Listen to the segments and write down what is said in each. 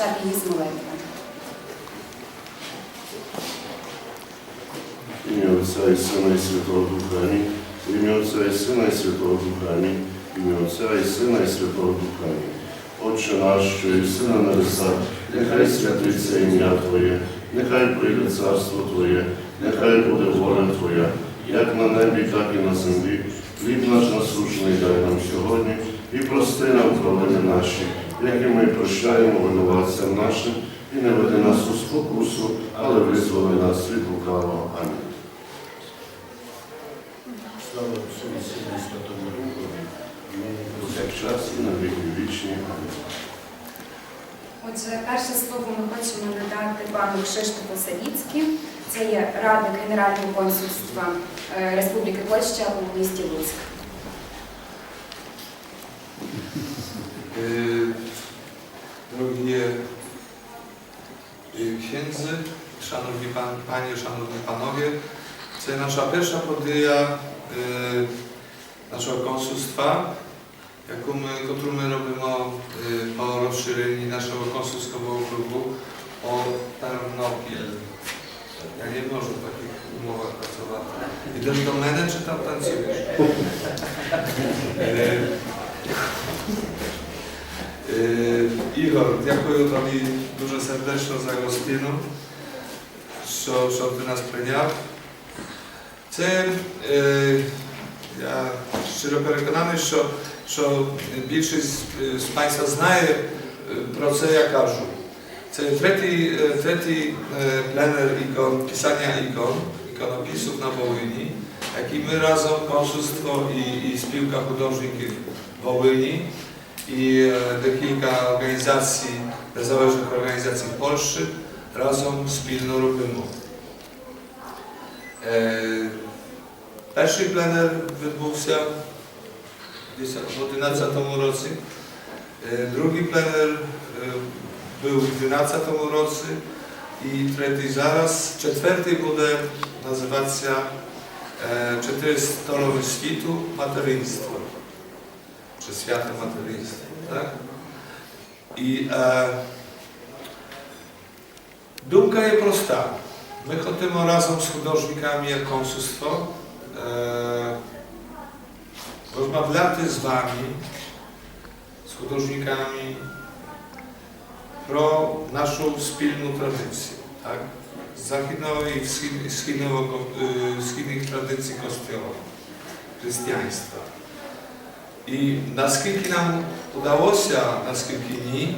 розпочати її з молитви. I Syna i Świętego Ducha Amin. W imię Ojca i Syna i Świętego Ducha Amin. W imię Ojca i Syna i Świętego Ducha Amin. Отче наш, що єси на небесах, нехай святиться ім'я Твоє, нехай прийде царство Твоє, нехай буде воля Твоя, як на небі, так і на землі. Хліб наш насущний дай нам сьогодні і прости нам провини наші, як і ми прощаємо винуватцям нашим, і не веди нас у спокусу, але визволи нас від лукавого. Амінь. Слава і Сину і Святому Духові, повсякчас і на віки вічні. Амінь. Отже, перше слово ми хочемо надати пану Кшиштофу Савіцькі. Це є радник Генерального консульства е, Республіки Польща у місті Луцьк. pieniędzy, szanowni pan, panie, szanowni panowie, co nasza pierwsza podjęła y, naszego konsulstwa, jaką my, którą my robimy y, po rozszerzeniu naszego konsulskiego klubu o tarnopiel. Ja nie może w takich umowach pracować. I też domenę czy tam pracujesz? Y, Е, Е, Ігор, дякую тобі дуже сердечно за гостину, що, що ти нас прийняв. Це е, я щиро переконаний, що, що більшість е, з Państwa знає е, про це я кажу. Це третій, е, третій е, пленер ікон, писання ікон, іконописів на Волині, який ми разом, консульство і, і спілка художників Волині, i e, kilka organizacji, zależnych organizacji w Polsce razem spilno robimy. E, Pierwszy plener odbył się w 11 roku. E, drugi plener był w 12 roku i trzeci zaraz. Czwarty będzie nazywać się 400 świtu materiństwo czy światem materystwa, tak? I e, думка є проста. Ми хочемо разом з художниками як консульство е, розмовляти з вами, з художниками про нашу спільну традицію, так? Західного і схід- східного, е, східних традицій Kościoła, християнства. І наскільки нам вдалося, наскільки ні,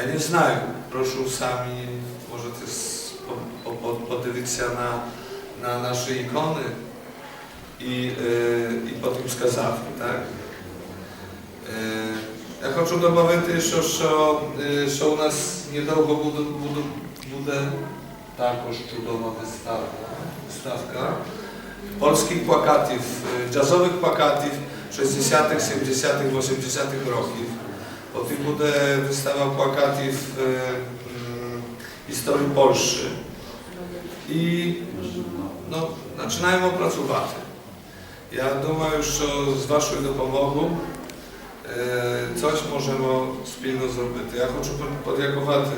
я не знаю. Прошу самі, можете с- по- по- подивитися на, на наші ікони і, е, і потім сказати, так? Е, я хочу додати, що, що, е, що у нас недовго буде, буде, буде також чудова виставка, виставка polskich plakatів, е, джазових плакатів 60-х, 70-х, 80-х років. Потім буде вистава плакатів е, м, історії Польщі. І ну, починаємо працювати. Я думаю, що з вашою допомогою е, coś можемо спільно зробити. Я хочу подякувати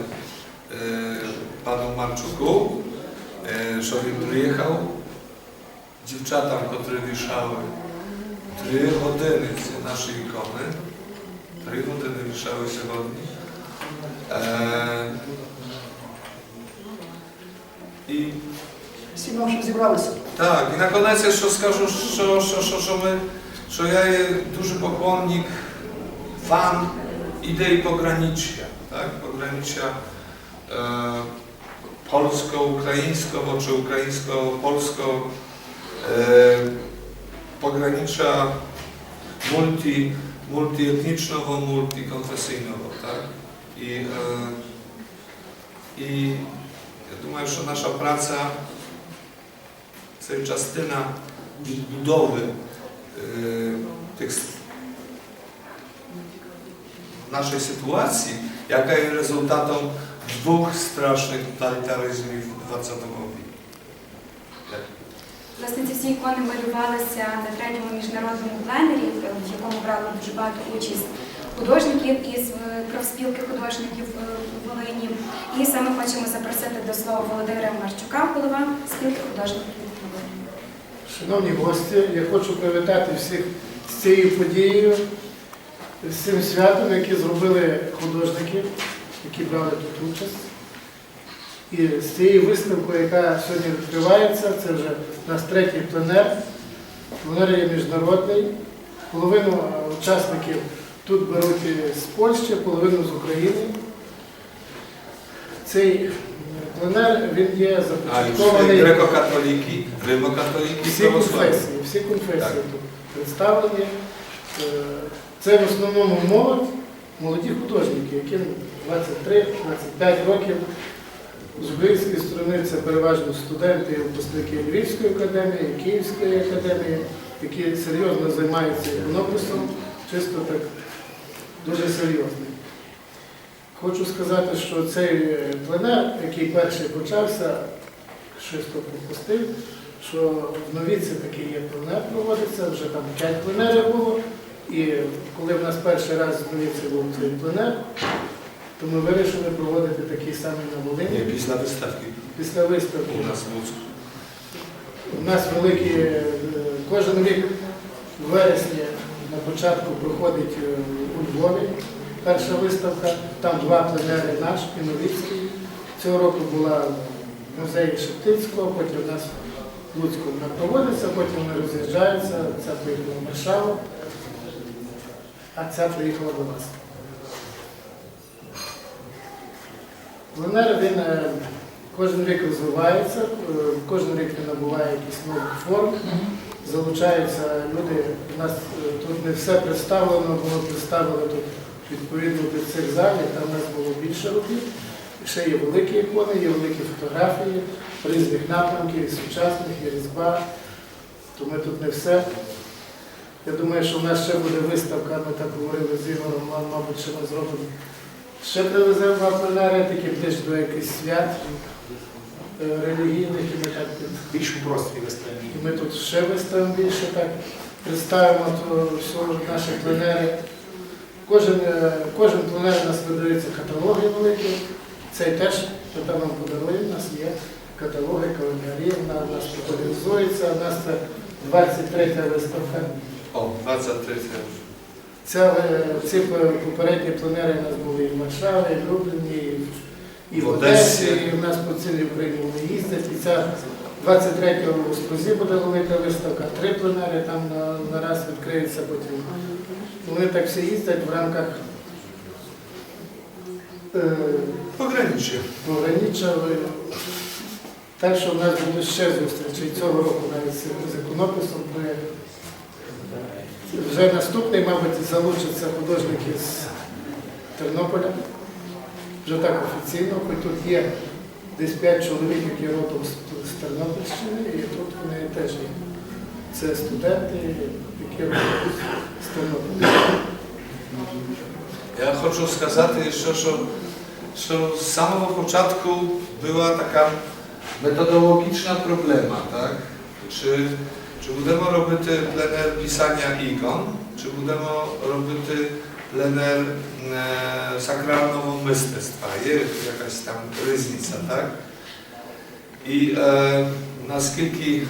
е, пану Марчуку, е, що він приїхав, дівчатам, котрі вішали Три години ці наші ікони. Три години вішали сьогодні. Е, і Всі ми вже зібралися. так, і на кінець я що скажу, що, що, що, що, ми, що я є дуже поклонник, фан ідеї пограничя, так? пограничя е, polsko-ukraińskiego czy ukraińsko-polsko e, pogranicza multi, multietnicznego, multikonfesyjnego, tak? I, e, I ja думаю, że nasza praca, це частина budowy e, tych naszej sytuacji, jaka jest rezultatem dwóch strasznych totalitaryzmów w XX wieku. Власне, ці всі ікони малювалися на третьому міжнародному пленері, е, в якому брало дуже багато участь художників із е, профспілки художників е, Волині. І саме хочемо запросити до слова Володимира Марчука, голова спілки художників Волині. Шановні гості, я хочу привітати всіх з цією подією, з цим святом, яке зробили художники, які брали тут участь. І з цією виставкою, яка сьогодні відкривається, це вже у нас третій пленер. Пленер є міжнародний. Половину е, учасників тут беруть з Польщі, половину з України. Цей пленер він є започаткований. grekokatoliki, rymokatoliki, Всі конфесії, всі конфесії тут представлені. Е, Це в основному молодь, молоді художники, яким 23-25 років. З сторони це переважно студенти і випускники Львівської академії, Київської академії, які серйозно займаються іконописом, чисто так дуже серйозний. Хочу сказати, що цей е, пленер, який перший почався, щось то пропустив, що в Новіці такий є пленер проводиться, вже там 5 пленерів було. І коли в нас перший раз в Новіці був цей пленер, то ми вирішили проводити такий самий на Волині після виставки. u nas w Łódzku. У нас великі, е, кожен рік в вересні на початку проходить е, у Львові перша виставка, там два пленери наш і Новицький. Цього року була в музеї Шептицького, потім у нас в Луцьку вона проводиться, потім вони роз'їжджаються, ця поїхала в Варшаву, а ця приїхала до нас. Пленер він е, кожен рік розвивається, е, кожен рік він набуває якісь нові форми, залучаються люди. У нас е, тут не все представлено, було представлено тут відповідно під цих залів, там у нас було більше робіт. Ще є великі ікони, є великі фотографії різних напрямків, і сучасних, і різьба. То ми тут не все. Я думаю, що в нас ще буде виставка, ми так говорили з Ігорем, мабуть, що ми зробимо. Ще привеземо два пленери, такі ближче до якихось свят е, релігійних, і ми так Більш просторі виставлені. і ми тут ще виставимо більше так, представимо то все наші пленери. Кожен, е, кожен пленер у нас видаються каталоги великі. Цей теж, що там нам подарує, у нас є каталоги, календарі, вона у нас організується. У нас це 23 виставка. O, 23 już. Ця, е, ці попередні пленери у нас були і в Варшаві, і в Любліні, і в- в В Одесі, і в нас по цілій Україні вони їздять. І ця 23-го у Струзі буде велика виставка, три пленери там на, на раз відкриються потім. Вони так всі їздять в рамках е, пограниччя. Так що в нас буде ще зустрічі цього року навіть з з іконописом проєкт. Вже наступний, мабуть, залучаться художники з Тернополя. Вже так офіційно, хоч тут є десь 5 чоловік, які родом з, Тернопільщини, і тут вони теж є. Це студенти, які родом з Тернополя. Ja хочу сказати, що, що, що з самого початку була така metodologiczna problema, tak? Czy budemo robić plener pisania ikon, czy budemo robić plener e, sakralnego? Jest jakaś tam różnica, tak? I e, na skilki,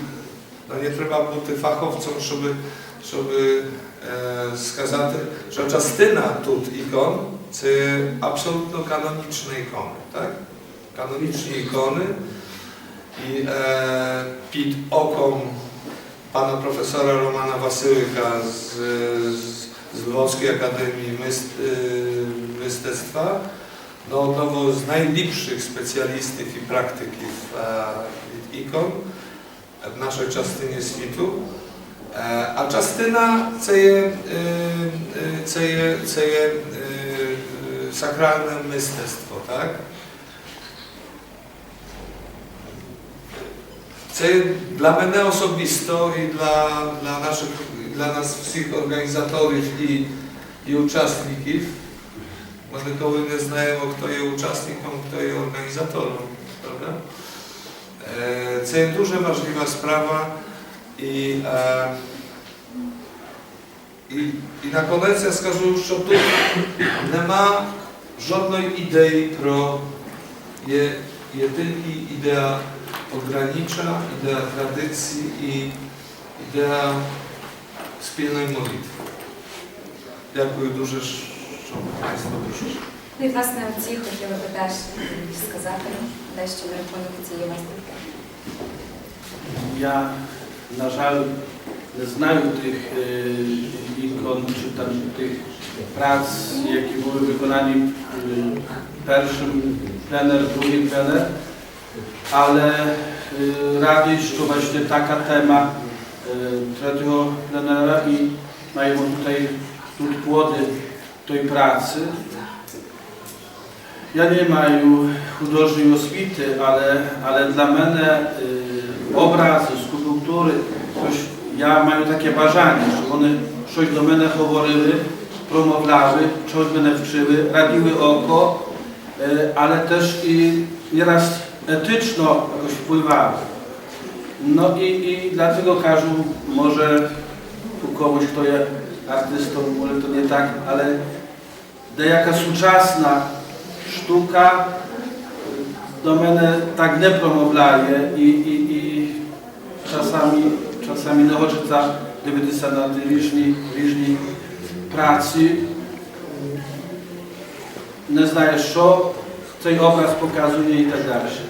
no nie trzeba buty fachowcom, żeby, żeby e, skazać, że czastyna tut ikon to absolutno kanoniczne ikony, tak? Kanoniczne ikony i e, pit okom pana profesora Romana Wasyłyka z, z, z Lwowskiej Akademii Myst, y, Mystectwa, no, odnową z najlepszych specjalistów i praktyków e, ikon w naszej częstynie świtu. E, a częstyna to jest, y, y, e, sakralne mystectwo, tak? Це для мене особисто і для, для, наших, для нас всіх організаторів і, і учасників. Ми ніколи не знаємо, хто є учасником, хто є організатором. Правда? Е, Це дуже важлива справа, І, е, і, і на кінець я скажу, що тут нема жодної ідеї про є, є тільки ідея ograniczа, ідея традиції і ідея спільної молитви. Дякую дуже, що Państwo прийшли. Ну і власне ці хотіли би теж сказати дещо на рахунок цієї виставки. Я, на жаль, не знаю тих е, ікон чи там тих prac, які були виконані е, першим пленер, другим пленер, ale e, радий, що właśnie taka tema e, trzeciego plenera i mają tutaj тут płody tej pracy. Ja nie маю художньої освіти, але, але для мене е, образи, скульптури, щось, я маю таке бажання, щоб вони щось до мене говорили, промовляли, щось мене вчили, раділи око, е, але теж і nieraz etyczno jakoś wpływały. No i, i dlatego każą może tu komuś, kto jest artystą, może to nie tak, ale jaka współczesna sztuka y, domenę tak nie promowlaje i, i, i czasami, czasami nachoczyca, gdyby ty na tej różni, pracy, nie znajesz co, co obraz pokazuje i tak dalej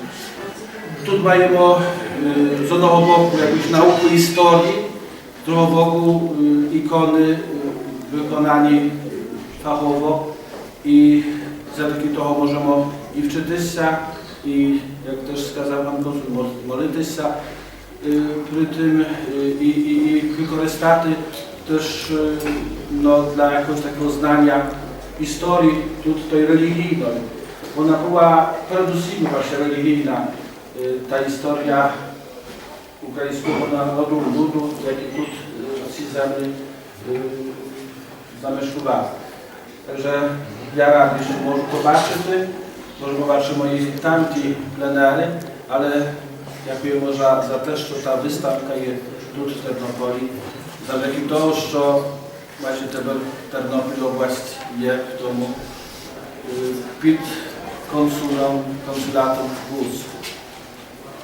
tu dbajemo y, z onoho wokół jakiejś nauki historii, którą wokół y, ikony y, wykonani fachowo i zatyki toho możemy i wczytać się, i jak też wskazał Pan konsul, modlić się przy tym i, i, i też no, dla jakiegoś takiego znania historii tutaj religijnej. Ona była przede wszystkim właśnie religijna. Y, ta historia ukraińskiego narodu, ludu, jaki kult y, odsiedzany zameszkuwa. Także ja jeszcze może zobaczymy, może zobaczymy moje tamki plenery, ale dziękuję może za też, że ta wystawka jest tu w Ternopoli, za jakim to, że właśnie Ternopil oblast jest w domu, y, pit konsulą, konsulatom w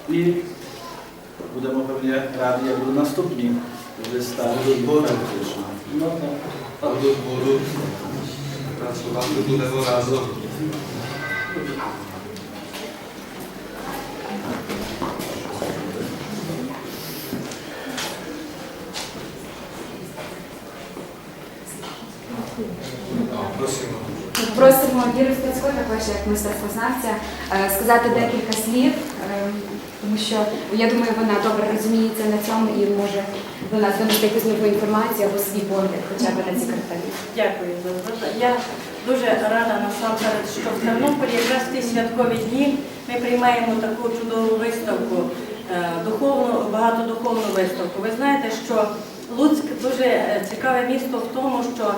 i budeme pevně rádi, jak budu nastupný, następni stále do dvoru. No tak. A do dvoru pracovat do dvoru razem. Просимо Віру Стецько, також як мистецтвознавця, е, сказати декілька слів, е, тому що я думаю, вона добре розуміється на цьому і може до нас донести якусь нову інформацію або свій погляд хоча б на ці картини. Дякую. Я дуже рада насамперед, що в Тернополі якраз в ті святкові дні ми приймаємо таку чудову виставку, е, духовну, багатодуховну виставку. Ви знаєте, що Луцьк дуже цікаве місто в тому, що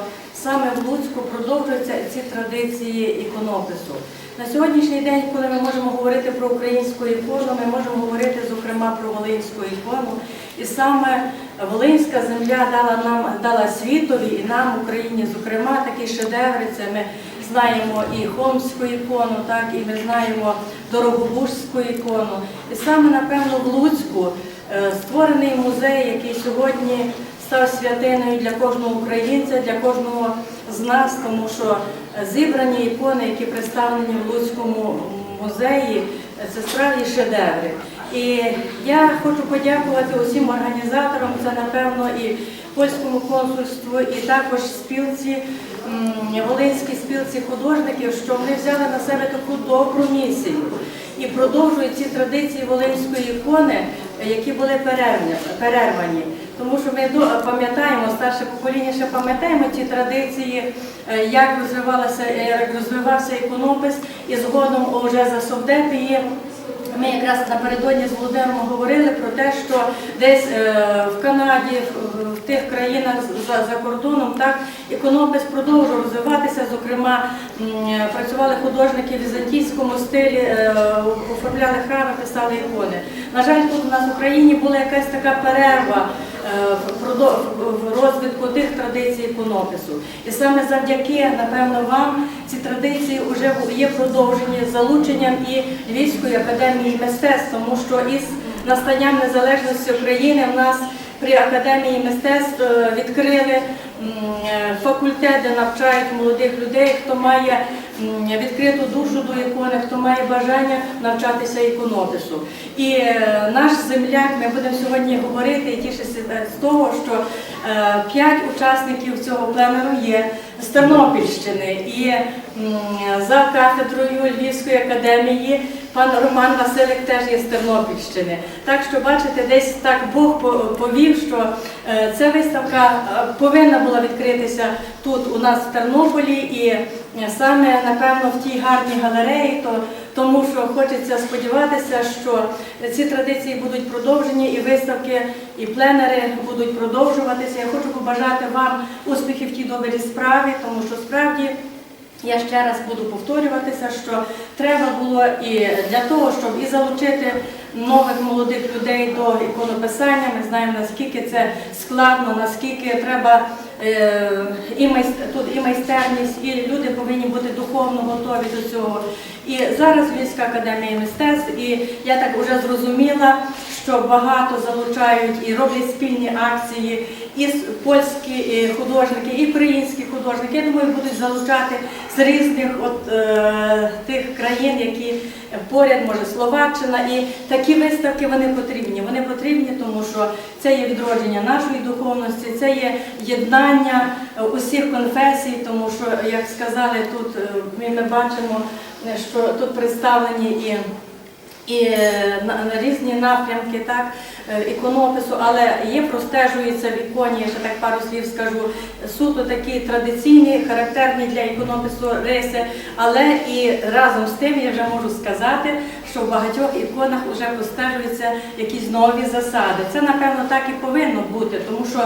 саме в Луцьку продовжуються ці традиції іконопису. На сьогоднішній день, коли ми можемо говорити про українську ікону, ми можемо говорити зокрема про волинську ікону. І саме Волинська земля дала нам дала світові і нам, Україні, зокрема, такі шедеври. Це ми знаємо і Хомську ікону, так і ми знаємо Дорогобужську ікону. І саме напевно в Луцьку е, створений музей, який сьогодні став святиною для кожного українця, для кожного з нас, тому що зібрані ікони, які представлені в Луцькому музеї, це справді шедеври. І я хочу подякувати усім організаторам, це напевно і польському консульству, і також спілці, Волинській спілці художників, що вони взяли на себе таку добру місію і продовжують ці традиції волинської ікони, які були перервані. Тому що ми до- пам'ятаємо, старше покоління ще пам'ятаємо ті традиції, е, як розвивалася, як розвивався іконопис, і згодом уже за совдепії Ми якраз напередодні з Володимиром говорили про те, що десь е, в Канаді, в, тих країнах за, за кордоном, так іконопис продовжував розвиватися. Зокрема, працювали художники в візантійському стилі, е, оформляли храми, писали ікони. На жаль, тут у нас в Україні була якась така перерва в розвитку тих традицій іконопису. І саме завдяки, напевно, вам ці традиції вже є продовжені залученням і Львівської академії мистецтв, тому що із настанням незалежності України в нас при академії мистецтв е, відкрили е, факультет, де навчають молодих людей, хто має відкриту душу до ікони, хто має бажання навчатися іконопису. І е, наш земляк, ми будемо сьогодні говорити і тішитися з того, що е, п'ять учасників цього пленеру є з Тернопільщини. І за кафедрою Львівської академії пан Роман Василик теж є з Тернопільщини. Так що, бачите, десь так Бог по- повів, що е, ця виставка е, повинна була відкритися тут у нас в Тернополі, і е, саме напевно в тій гарній галереї, то тому що хочеться сподіватися, що ці традиції будуть продовжені, і виставки, і пленери будуть продовжуватися. Я хочу побажати вам успіхів в тій добрій справі, тому що справді. Я ще раз буду повторюватися, що треба було і для того, щоб і залучити нових молодих людей до іконописання. Ми знаємо, наскільки це складно, наскільки треба е, і майс- тут і майстерність, і люди повинні бути духовно готові до цього. І зараз Львівська академія мистецтв, і я так вже зрозуміла, що багато залучають і роблять спільні акції, і польські художники, і українські художники. Я думаю, будуть залучати з різних от, е, тих країн, які поряд, може, Словаччина. І такі виставки вони потрібні. Вони потрібні, тому що це є відродження нашої духовності, це є єднання е, усіх конфесій, тому що, як сказали тут, е, ми, ми бачимо, е, що тут представлені і і е, на, на різні напрямки так, е, іконопису, але є, простежується в іконі, я ще так пару слів скажу, суто такі традиційні, характерні для іконопису риси, але і разом з тим я вже можу сказати, що в багатьох іконах вже простежуються якісь нові засади. Це, напевно, так і повинно бути, тому що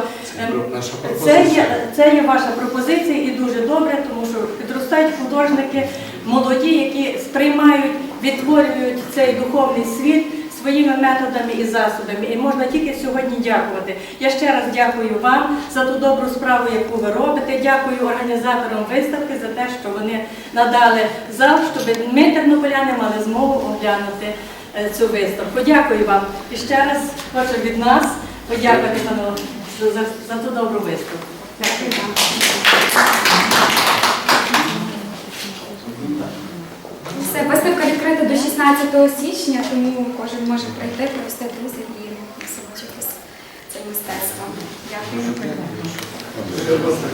ем, Наша це є, це є ваша пропозиція і дуже добре, тому що підростають художники молоді, які сприймають, відтворюють цей духовний світ своїми методами і засобами. І можна тільки сьогодні дякувати. Я ще раз дякую вам за ту добру справу, яку ви робите. Дякую організаторам виставки за те, що вони надали зал, щоб ми, тернополяни, мали змогу оглянути е, цю виставку. Дякую вам. І ще раз хочу від нас подякувати за, за, за ту добру виставку. Дякую вам. Все, виставка відкрита до 16 січня, тому кожен може прийти, провести друзів і насолоджуватися цим мистецтвом. Дякую. Дякую.